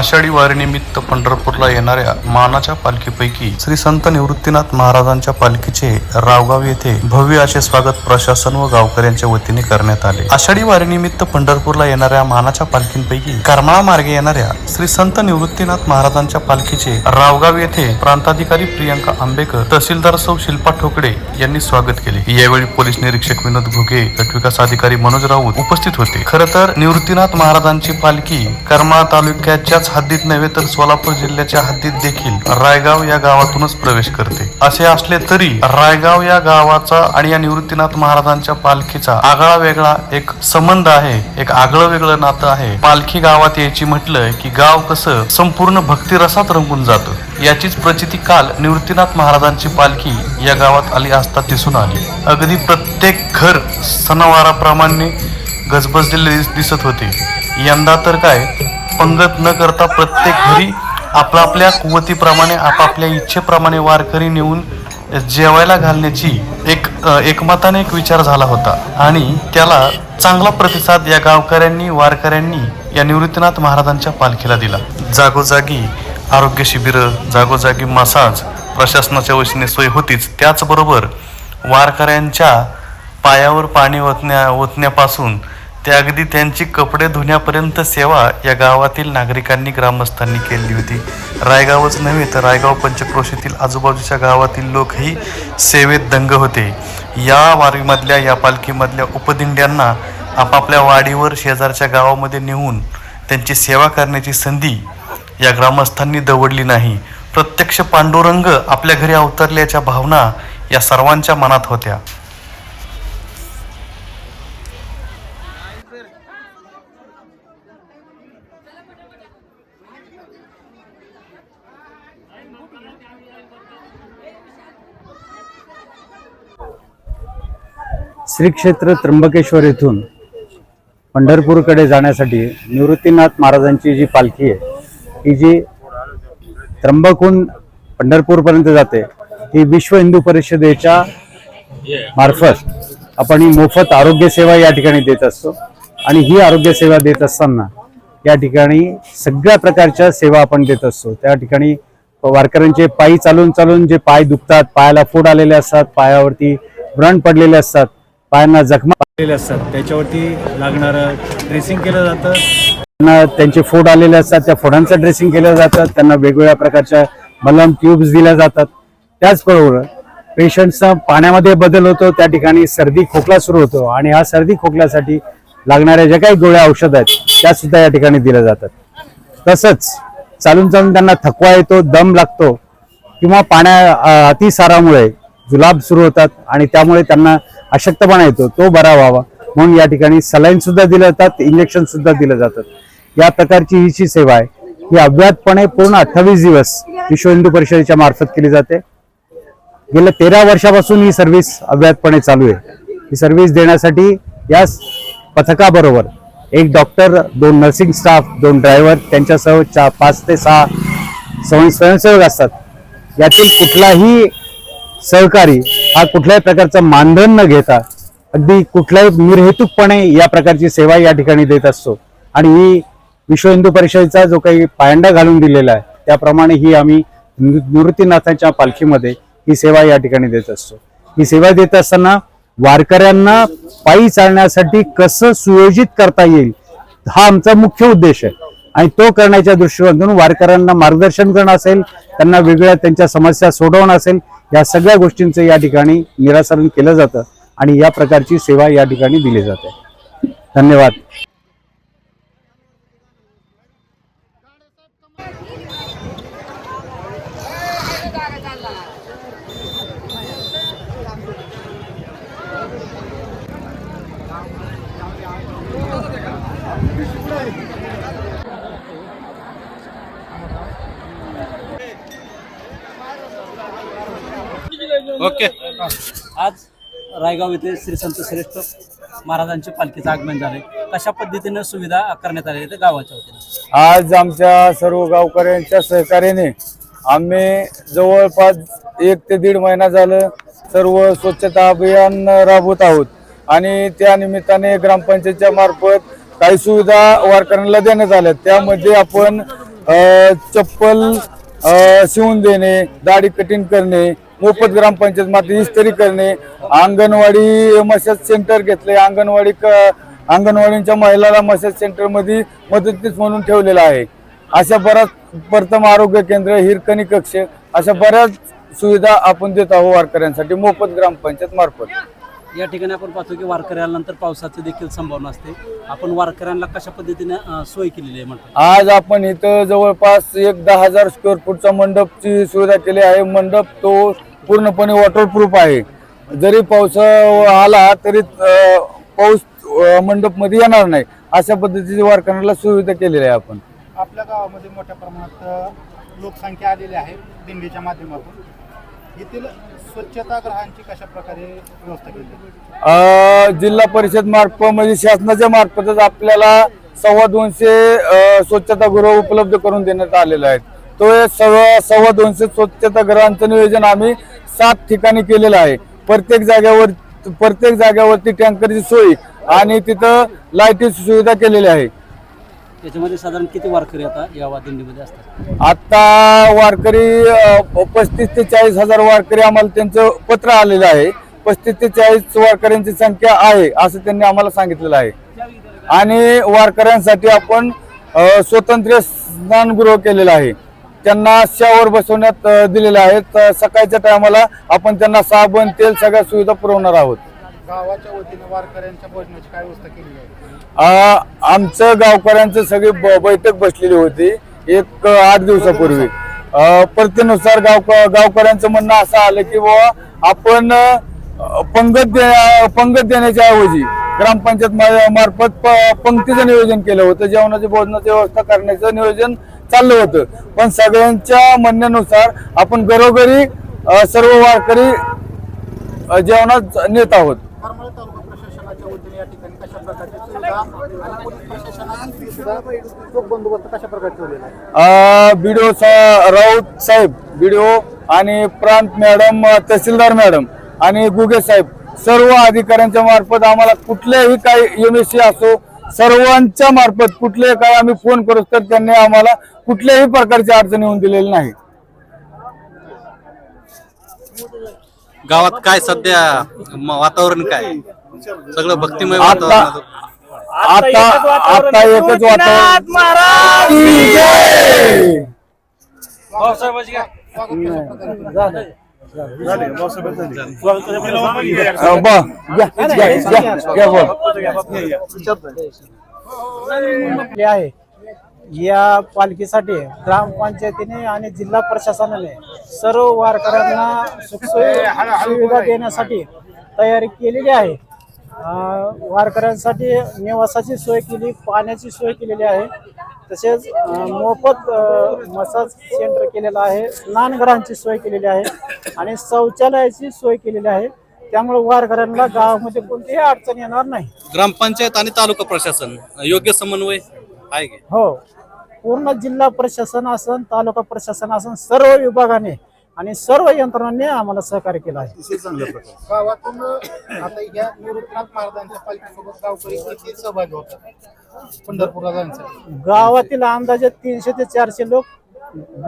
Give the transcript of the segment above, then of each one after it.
आषाढी वारीनिमित्त पंढरपूरला येणाऱ्या मानाच्या पालखीपैकी श्री संत निवृत्तीनाथ महाराजांच्या पालखीचे रावगाव येथे भव्य असे स्वागत प्रशासन व गावकऱ्यांच्या वतीने करण्यात आले. आषाढी वारीनिमित्त पंढरपूरला येणाऱ्या मानाच्या पालखींपैकी करमाळा मार्गे येणाऱ्या श्री संत निवृत्तीनाथ महाराजांच्या पालखीचे रावगाव येथे प्रांताधिकारी प्रियंका आंबेकर तहसीलदार सौ शिल्पा ठोकडे यांनी स्वागत केले. यावेळी पोलीस निरीक्षक विनोद घुगे गटविकास अधिकारी मनोज राऊत उपस्थित होते. खर तर निवृत्तीनाथ महाराजांची पालखी करमाळा तालुक्याच्याच हद्दीत नव्हे तर सोलापूर जिल्ह्याच्या हद्दीत देखील रायगाव या गावातूनच प्रवेश करते. असे असले तरी रायगाव या गावाचा आणि या निवृत्तीनाथ महाराजांच्या पालखीचा आगळा वेगळा एक संबंध आहे एक आगळं वेगळं नातं आहे. पालखी गावात यायची म्हटलं की गाव कसं संपूर्ण भक्तिरसात रंगून जातं. याचीच प्रचिती काल निवृत्तीनाथ महाराजांची पालखी या गावात आली असता दिसून आली. अगदी प्रत्येक घर सणावाराप्रमाणे गजबजलेले दिसत होते. यंदा तर काय पंगत न करता प्रत्येक घरी आपापल्या आपल्या कुवतीप्रमाणे आपापल्या इच्छेप्रमाणे वारकरी नेऊन जेवायला घालण्याची एक एकमताने एक विचार झाला होता. आणि त्याला चांगला प्रतिसाद या गावकऱ्यांनी वारकऱ्यांनी या निवृत्तीनाथ महाराजांच्या पालखीला दिला. जागोजागी आरोग्य शिबिरं जागोजागी मसाज प्रशासनाच्या वतीने सोय होतीच. त्याचबरोबर वारकऱ्यांच्या पायावर पाणी ओतण्या ओतण्यापासून ते अगदी त्यांची कपडे धुण्यापर्यंत सेवा या गावातील नागरिकांनी ग्रामस्थांनी केली होती. रायगावच नव्हे तर रायगाव पंचक्रोशीतील आजूबाजूच्या गावातील लोकही सेवेत दंग होते. या वारीमधल्या या पालखीमधल्या उपदिंड्यांना आपापल्या वाडीवर शेजारच्या गावामध्ये नेऊन त्यांची सेवा करण्याची संधी या ग्रामस्थांनी दवडली नाही. प्रत्यक्ष पांडुरंग आपल्या घरी अवतरल्याच्या भावना या सर्वांच्या मनात होत्या. श्री क्षेत्र त्र्यंबकेश्वर येथून पंढरपूरकडे जाण्यासाठी निवृत्तीनाथ महाराजांची जी पालखी आहे ही जी त्र्यंबकहून पंढरपूरपर्यंत जाते ही विश्व हिंदू परिषदेच्या मार्फत आपण ही मोफत आरोग्य सेवा या ठिकाणी देत असतो. आणि ही आरोग्य सेवा देत असताना या ठिकाणी सगळ्या प्रकारच्या सेवा आपण देत असतो. त्या ठिकाणी वारकऱ्यांचे पायी चालून चालून जे पाय दुखतात पायाला फोड आलेले असतात पायावरती व्रण पडलेले असतात पायांना जखमा आलेल्या असतात. त्याच्यावरती लागणारं ड्रेसिंग केलं जातं. त्यांना त्यांचे फोड आलेले असतात. त्या फोडांचं ड्रेसिंग केलं जातं. त्यांना वेगवेगळ्या प्रकारच्या मलम ट्यूब्स दिल्या जातात. त्याचबरोबर पेशंटचा पाण्यामध्ये बदल होतो. त्या ठिकाणी सर्दी खोकला सुरू होतो. आणि हा सर्दी खोकल्यासाठी लागणाऱ्या ज्या काही गोळ्या औषध आहेत त्या सुद्धा या ठिकाणी दिल्या जातात. तसंच चालून चालून त्यांना थकवा येतो दम लागतो किंवा पाण्या अतिसारामुळे जुलाब सुरू होतात. आणि त्यामुळे त्यांना अशक्तपणा येतो तो बरा व्हावा. म्हणून या ठिकाणी सलाईन सुद्धा दिले जातात इंजेक्शन सुद्धा दिले जातात. या प्रकारची ही जी सेवा आहे ही अव्यातपणे पूर्ण अठ्ठावीस दिवस विश्व हिंदू परिषदेच्या मार्फत केली जाते. गेल्या तेरा वर्षापासून ही सर्व्हिस अव्यातपणे चालू आहे. ही सर्व्हिस देण्यासाठी या पथकाबरोबर एक डॉक्टर दोन नर्सिंग स्टाफ दोन ड्रायव्हर त्यांच्यासह चार पाच ते सहा स्वयंसेवक असतात. यातील कुठलाही सहकारी हा कुठल्याही प्रकारचं मानधन न घेता अगदी कुठल्याही निर्हेतुकपणे या प्रकारची सेवा या ठिकाणी देत असतो. आणि ही विश्व हिंदू परिषदेचा जो काही पायंडा घालून दिलेला आहे त्याप्रमाणे ही आम्ही निवृ- निवृत्तीनाथांच्या पालखीमध्ये ही सेवा या ठिकाणी देत असतो. ही सेवा देत असताना वारकऱ्यांना पायी चालण्यासाठी कसं सुयोजित करता येईल हा आमचा मुख्य उद्देश आहे. आणि तो करण्याच्या दृष्टिकोनातून वारकऱ्यांना मार्गदर्शन करणं असेल त्यांना वेगळ्या त्यांच्या समस्या सोडवणं असेल या सगळ्या गोष्टींचं या ठिकाणी निरासरण केलं जातं आणि या प्रकारची सेवा या ठिकाणी दिली जाते. धन्यवाद. ओके. आज रायगाव येथे श्री संत श्रेष्ठ महाराजांचे पालखीचं आगमन झाले कशा पद्धतीने सुविधा करण्यात आल्या आहेत गावाच्या वतीने? आज आमच्या सर्व गावकऱ्यांच्या सहकार्याने आम्ही जवळपास एक ते दीड महिना झालं सर्व स्वच्छता अभियान राबवत आहोत. आणि त्या निमित्ताने ग्रामपंचायतच्या मार्फत काही सुविधा वारकऱ्यांना देण्यात आल्या. त्यामध्ये आपण अ, चप्पल अ, शिवून देणे दाढी कटिंग करणे मोफत ग्रामपंचायत माती इस्त्री करणे अंगणवाडी मसाज सेंटर घेतले अंगणवाडी क- अंगणवाडीच्या महिलाला मसाज सेंटरमध्ये मदतनीस म्हणून ठेवलेला आहे. अशा बऱ्याच प्रथम आरोग्य केंद्र हिरकणी कक्ष अशा बऱ्याच सुविधा आपण देत आहोत वारकऱ्यांसाठी मोफत ग्रामपंचायत मार्फत. या ठिकाणी आपण पाहतो की वारकऱ्यानंतर पावसाची देखील संभावना असते. आपण वारकऱ्यांना कशा पद्धतीने सोय केलेली आहे म्हणतो आज आपण इथं जवळपास एक दहा हजार स्क्वेअर फूटचा मंडपची सुविधा केली आहे. मंडप तो पूर्णपणे वॉटरप्रूफ आहे. जरी पाऊस आला तरी पाऊस मंडपमध्ये येणार नाही. अशा पद्धतीची वारकऱ्यांना सुविधा केलेली आहे आपण. आपल्या गावामध्ये मोठ्या प्रमाणात लोकसंख्या आलेली आहे दिंडीच्या माध्यमातून. येथील स्वच्छतागृहांची कशा प्रकारे व्यवस्था केली? जिल्हा परिषद मार्फत म्हणजे शासनाच्या मार्फतच आपल्याला सव्वा दोनशे स्वच्छतागृह उपलब्ध करून देण्यात आलेले आहेत. तो सव्वा सव्वा दोनशे स्वच्छतागृहांचं नियोजन आम्ही सात ठिकाणी केलेलं आहे. प्रत्येक जागेवर प्रत्येक जागेवरती टँकरची सोय आणि तिथं लाईटीची सुविधा केलेली आहे. त्याच्यामध्ये साधारण किती वारकरी आता या दिंडीमध्ये असतात? आता वारकरी पस्तीस ते चाळीस हजार वारकरी आम्हाला त्यांचं पत्र आलेलं आहे. पस्तीस ते चाळीस वारकऱ्यांची संख्या आहे असं त्यांनी आम्हाला सांगितलेलं आहे. आणि वारकऱ्यांसाठी आपण स्वतंत्र स्नानगृह केलेलं आहे. त्यांना शावर बसवण्यात दिलेलं आहे तर सकाळच्या टायमाला आपण त्यांना साबण तेल सगळ्या सुविधा पुरवणार आहोत. गावाच्या वतीने वारकऱ्यांच्या भोजनाची काय व्यवस्था केली आहे? आमचं गावकऱ्यांचं सगळी बैठक बसलेली होती. एक आठ दिवसापूर्वी. परतीनुसार गाव गावकऱ्यांचं म्हणणं असं आलं की बाबा आपण पंगत दे पंगत देण्याच्या ऐवजी ग्रामपंचायत मार्फत पंक्तीचं नियोजन केलं होतं. जेवणाची भोजनाची व्यवस्था करण्याचं नियोजन चाललं होतं. पण सगळ्यांच्या म्हणण्यानुसार आपण घरोघरी सर्व वारकरी जेवणात नेत आहोत. बीडीओ राऊत साहेब बीडीओ आणि प्रांत मॅडम तहसीलदार मॅडम आणि गुगे साहेब सर्व अधिकाऱ्यांच्या मार्फत आम्हाला कुठल्याही काही एम एस सी असो सर्वांच्या मार्फत कुठले काही आम्ही फोन करू तर त्यांनी आम्हाला कुठल्याही प्रकारची अडचण येऊन दिलेली नाही गावात काय सध्या म- वातावरण काय? सगळं भक्तिमय आता वातावरण आता आता एकच वातावरण की जय! अ, ब- घ्या, घ्या, घ्या, घ्या, बोल. आपली आहे. या पालखीसाठी ग्रामपंचायतीने आणि जिल्हा प्रशासनाने सर्व वारकऱ्यांना सुखसोयी सुविधा देण्यासाठी तयारी केलेली आहे. वारकऱ्यांसाठी निवासाची सोय केली पाण्याची सोय केलेली आहे. तसेच मोफत मसाज सेंटर केलेलं आहे स्नानगृहांची सोय केलेली आहे आणि शौचालयाची सोय केलेली आहे. त्यामुळे वारकऱ्यांना गावामध्ये कोणतीही अडचण येणार नाही. ग्रामपंचायत आणि तालुका प्रशासन योग्य समन्वय आहे की? हो. पूर्ण जिल्हा प्रशासन असन तालुका प्रशासन असन सर्व विभागाने आणि सर्व यंत्रणांनी आम्हाला सहकार्य केलं आहे. गावातून आता या निवृत्तीनाथ महाराजांच्या पालखीसोबत गावकरी किती सहभागी होतात? पंढरपूरला जाण्यासाठी. गावातील अंदाजे तीनशे ते चारशे लोक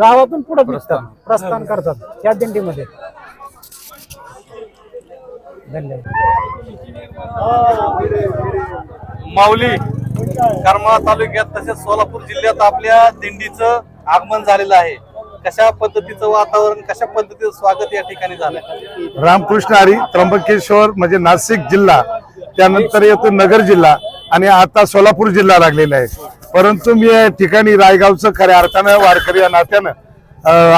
गावातून पुढे निघतात प्रस्थान करतात या दिंडीमध्ये. धन्यवाद. माऊली करमाळा तालुक्यात तसेच सोलापूर जिल्ह्यात आपल्या दिंडीचं आगमन झालेलं आहे. कशा पद्धतीचं वातावरण कशा पद्धतीचं स्वागत या ठिकाणी झालं रामकृष्ण हरी त्र्यंबकेश्वर म्हणजे नाशिक जिल्हा त्यानंतर येतो नगर जिल्हा आणि आता सोलापूर जिल्हा लागलेला आहे. परंतु मी या ठिकाणी रायगावचं खऱ्या अर्थानं वारकरी या नात्यानं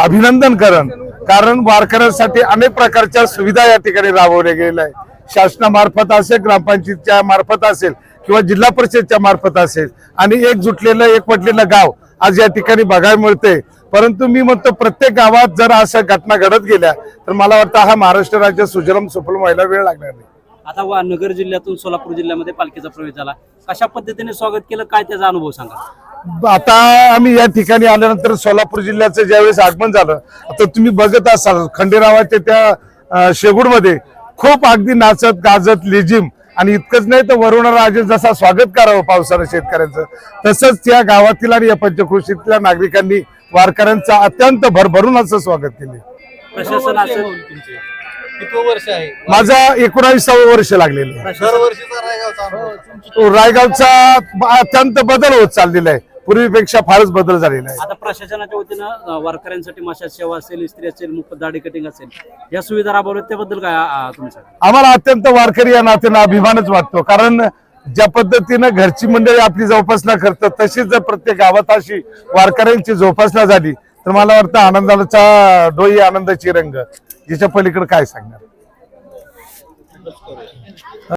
अभिनंदन करन. कारण वारकऱ्यांसाठी अनेक प्रकारच्या सुविधा या ठिकाणी राबवल्या गेलेल्या आहे शासनामार्फत असेल ग्रामपंचायतच्या मार्फत असेल किंवा जिल्हा परिषदच्या मार्फत असेल. आणि एक जुटलेलं एक पटलेलं गाव आज या ठिकाणी बघायला मिळते. परंतु मी म्हणतो प्रत्येक गावात जर अशा घटना घडत गेल्या तर मला वाटतं हा महाराष्ट्र राज्य सुजलम सुफलम व्हायला वेळ लागणार नाही. आता वा नगर जिल्ह्यातून सोलापूर जिल्ह्यामध्ये पालखीचा प्रवेश झाला. कशा पद्धतीने स्वागत केलं? काय त्याचा अनुभव सांगा? आता आम्ही या ठिकाणी आल्यानंतर सोलापूर जिल्ह्याचं ज्यावेळेस आगमन झालं तर तुम्ही बघत असाल खंडेरावाच्या त्या शेगूडमध्ये खूप अगदी नाचत गाजत लेझिम आणि इतकंच नाही तर वरुण राजे जसा स्वागत करावं पावसाळ्यात शेतकऱ्यांचं तसंच त्या गावातील आणि या पंचकृषीतल्या नागरिकांनी वारकऱ्यांचं अत्यंत भरभरून असं स्वागत केले प्रशासन असेल किती वर्ष आहे? माझा एकोणावीसावं वर्ष लागलेलं आहे. दरवर्षीचा रायगावचा अनुभव. अत्यंत बदल होत चाललेला आहे. पूर्वीपेक्षा फारच बदल झालेला आहे. आता प्रशासनाच्या वतीनं वारकऱ्यांसाठी मशाज सेवा असेल इस्त्री असेल मुफ्त दाढी कटिंग असेल या सुविधा राबवल्यात त्याबद्दल काय तुमचं आम्हाला अत्यंत वारकरी या नात्यानं अभिमानच वाटतो कारण ज्या पद्धतीनं घरची मंडळी आपली जोपासना करतात तशीच जर प्रत्येक गावात अशी वारकऱ्यांची जोपासना झाली तर मला वाटतं आनंदाचा डोई आनंदाची रंग जिच्या पलीकडे काय सांगणार?